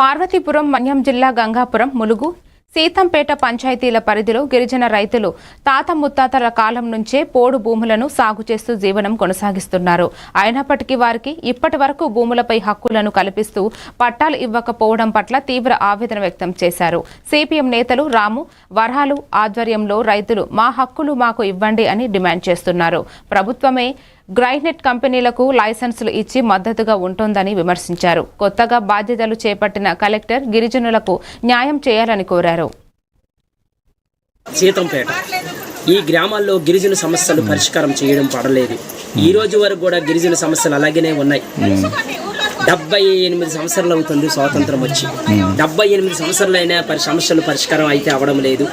పార్వతీపురం మన్యం జిల్లా గంగాపురం ములుగు సీతంపేట పంచాయతీల పరిధిలో గిరిజన రైతులు తాత ముత్తాతల కాలం నుంచే పోడు భూములను సాగు చేస్తూ జీవనం కొనసాగిస్తున్నారు. అయినప్పటికీ వారికి ఇప్పటి వరకు భూములపై హక్కులను కల్పిస్తూ పట్టాలు ఇవ్వకపోవడం పట్ల తీవ్ర ఆవేదన వ్యక్తం చేశారు. సిపిఎం నేతలు రాము వరహాలు ఆధ్వర్యంలో రైతులు మా హక్కులు మాకు ఇవ్వండి అని డిమాండ్ చేస్తున్నారు. ప్రభుత్వమే గ్రైనెట్ కంపెనీలకు లైసెన్సులు ఇచ్చి మద్దతుగా ఉంటుందని విమర్శించారు. కొత్తగా బాధ్యతలు చేపట్టిన కలెక్టర్ గిరిజనులకు న్యాయం చేయాలని కోరారు. జీతంపేట ఈ గ్రామాల్లో గిరిజన సమస్యలు పరిష్కారం చేయడం పడలేదు. ఈ రోజు వరకు కూడా గిరిజన సమస్యలు అలాగనే ఉన్నాయి. డెబ్బై ఎనిమిది సంవత్సరాలు అవుతుంది స్వాతంత్రం వచ్చి. డెబ్బై ఎనిమిది సంవత్సరాలైనా పరి సమస్యలు పరిష్కారం అయితే అవడం లేదు.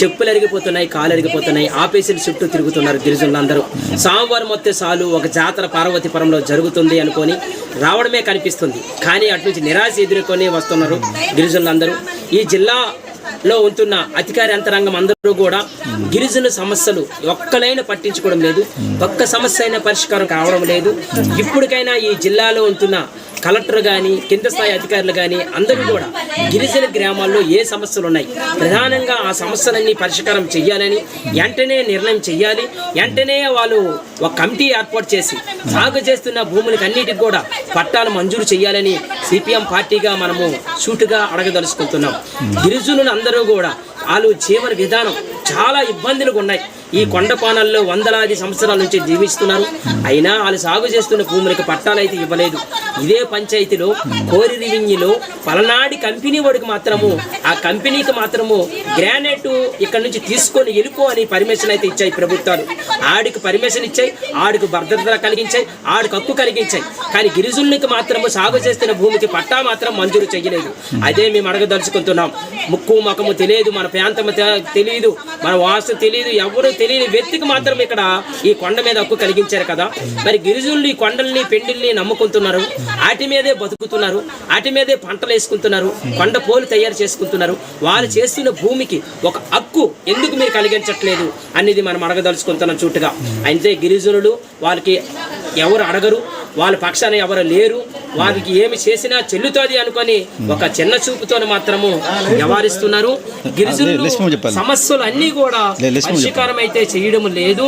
చెప్పులు అరిగిపోతున్నాయి కాలు అరిగిపోతున్నాయి ఆఫీసుల చుట్టూ తిరుగుతున్నారు గిరిజనులందరూ. సోమవారం వస్తే చాలు ఒక జాతర పార్వతీపురంలో జరుగుతుంది అనుకొని రావడమే కనిపిస్తుంది. కానీ అటు నుంచి నిరాశ ఎదుర్కొని వస్తున్నారు గిరిజనులందరూ. ఈ జిల్లా లో ఉంటున్న అధికార యంత్రాంగం అందరూ కూడా గిరిజన సమస్యలు ఒక్కలైనా పట్టించుకోవడం లేదు. ఒక్క సమస్య అయినా పరిష్కారం కావడం లేదు. ఇప్పటికైనా ఈ జిల్లాలో ఉంటున్న కలెక్టర్ కానీ కింద స్థాయి అధికారులు కానీ అందరూ కూడా గిరిజన గ్రామాల్లో ఏ సమస్యలు ఉన్నాయి? ప్రధానంగా ఆ సమస్యలన్నీ పరిష్కారం చేయాలని వెంటనే నిర్ణయం చేయాలి వెంటనే వాళ్ళు ఒక కమిటీ ఏర్పాటు చేసి సాగు చేస్తున్న భూములకు అన్నిటికి కూడా పట్టాలు మంజూరు చేయాలని సిపిఎం పార్టీగా మనము సూటుగా అడగదలుచుకుంటున్నాం. గిరిజనులు అందరూ కూడా వాళ్ళు జీవన విధానం చాలా ఇబ్బందులుగా ఉన్నాయి. ఈ కొండపానల్లో వందలాది సంవత్సరాల నుంచి జీవిస్తున్నారు. అయినా వాళ్ళు సాగు చేస్తున్న భూములకు పట్టాలు అయితే ఇవ్వలేదు. ఇదే పంచాయతీలో కోరి రెవెన్యూలో పలనాడి కంపెనీ వాడికి మాత్రము ఆ కంపెనీకి మాత్రము గ్రానైట్ ఇక్కడ నుంచి తీసుకొని వెళ్ళిపో అని పర్మిషన్ అయితే ఇచ్చాయి ప్రభుత్వాలు. ఆడికి పర్మిషన్ ఇచ్చాయి ఆడికి భద్రత కలిగించాయి ఆడికి హక్కు కలిగించాయి. కానీ గిరిజనులకు మాత్రము సాగు చేస్తున్న భూమికి పట్టా మాత్రం మంజూరు చేయలేదు. అదే మేము అడగదలుచుకుంటున్నాం. ముక్కు మకము తెలియదు మన ప్రాంతం తె- తెలియదు మన వాసు తెలియదు ఎవరు తెలియని వ్యక్తికి మాత్రం ఇక్కడ ఈ కొండ మీద హక్కు కలిగించారు కదా. మరి గిరిజనులు ఈ కొండల్ని పెండిల్ని నమ్ముకుంటున్నారు. వాటి మీదే బతుకుతున్నారు. వాటి మీదే పంటలు వేసుకుంటున్నారు. కొండ పోలు తయారు చేసుకుంటున్నారు. వాళ్ళు చేస్తున్న భూమికి ఒక హక్కు ఎందుకు మీరు కలిగించట్లేదు అనేది మనం అడగదలుచుకుంటున్నాం చూటుగా. అయితే గిరిజనులు వాళ్ళకి ఎవరు అడగరు. వాళ్ళ పక్షాన ఎవరు లేరు. వారికి ఏమి చేసినా చెల్లుతుంది అనుకొని ఒక చిన్న చూపుతో మాత్రము వ్యవహరిస్తున్నారు గిరిజనులు. సమస్యలు అన్ని కూడా. పరిష్కారం అయితే చేయడం లేదు